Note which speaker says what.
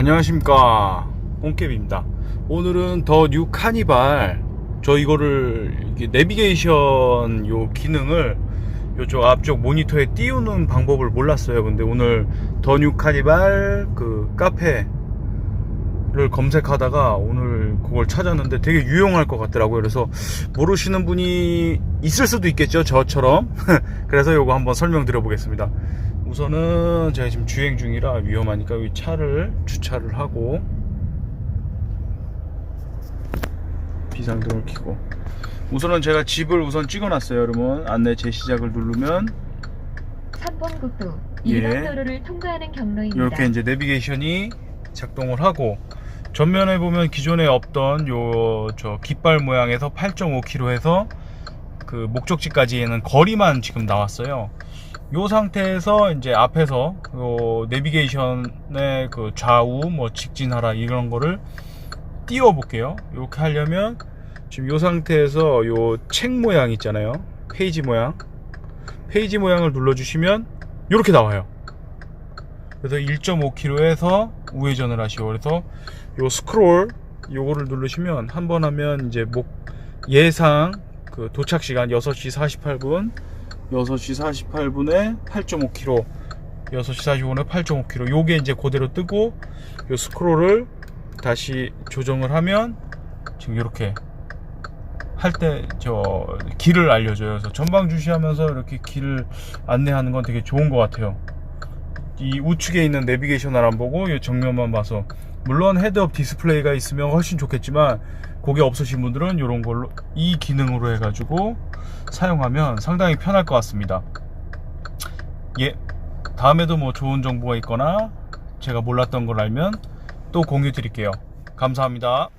Speaker 1: 안녕하십니까. 홈캡입니다. 오늘은 더 뉴 카니발 저 이거를 내비게이션 요 기능을 요쪽 앞쪽 모니터에 띄우는 방법을 몰랐어요. 근데 오늘 더 뉴 카니발 그 카페를 검색하다가 오늘 그걸 찾았는데 되게 유용할 것 같더라고요. 그래서 모르시는 분이 있을 수도 있겠죠 저처럼? 그래서 요거 한번 설명드려 보겠습니다 우선은 제가 지금 주행 중이라 위험하니까 이 차를 주차를 하고 비상등을 켜고 우선은 제가 집을 우선 찍어놨어요 여러분 안내 재시작을 누르면
Speaker 2: 3번 국도
Speaker 1: 예.
Speaker 2: 2번 도로를 통과하는 경로입니다.
Speaker 1: 이렇게 이제 내비게이션이 작동을 하고 전면에 보면 기존에 없던 요 저 깃발 모양에서 8.5km에서 그 목적지까지는 거리만 지금 나왔어요. 요 상태에서 이제 앞에서 요 내비게이션의 그 좌우 뭐 직진하라 이런 거를 띄워 볼게요. 이렇게 하려면 지금 요 상태에서 요 책 모양 있잖아요. 페이지 모양. 페이지 모양을 눌러 주시면 이렇게 나와요. 그래서 1.5km에서 우회전을 하시오. 그래서 요 스크롤 요거를 누르시면 한 번 하면 이제 목 예상 그 도착 시간 6시 48분, 6시 48분에 8.5km, 6시 45분에 8.5km. 요게 이제 그대로 뜨고 요 스크롤을 다시 조정을 하면 지금 이렇게 할 때 저 길을 알려줘요. 그래서 전방 주시하면서 이렇게 길을 안내하는 건 되게 좋은 것 같아요. 이 우측에 있는 내비게이션 을 안 보고 이 정면만 봐서 물론 헤드업 디스플레이가 있으면 훨씬 좋겠지만 그게 없으신 분들은 이런 걸로 이 기능으로 해가지고 사용하면 상당히 편할 것 같습니다. 예, 다음에도 뭐 좋은 정보가 있거나 제가 몰랐던 걸 알면 또 공유 드릴게요. 감사합니다.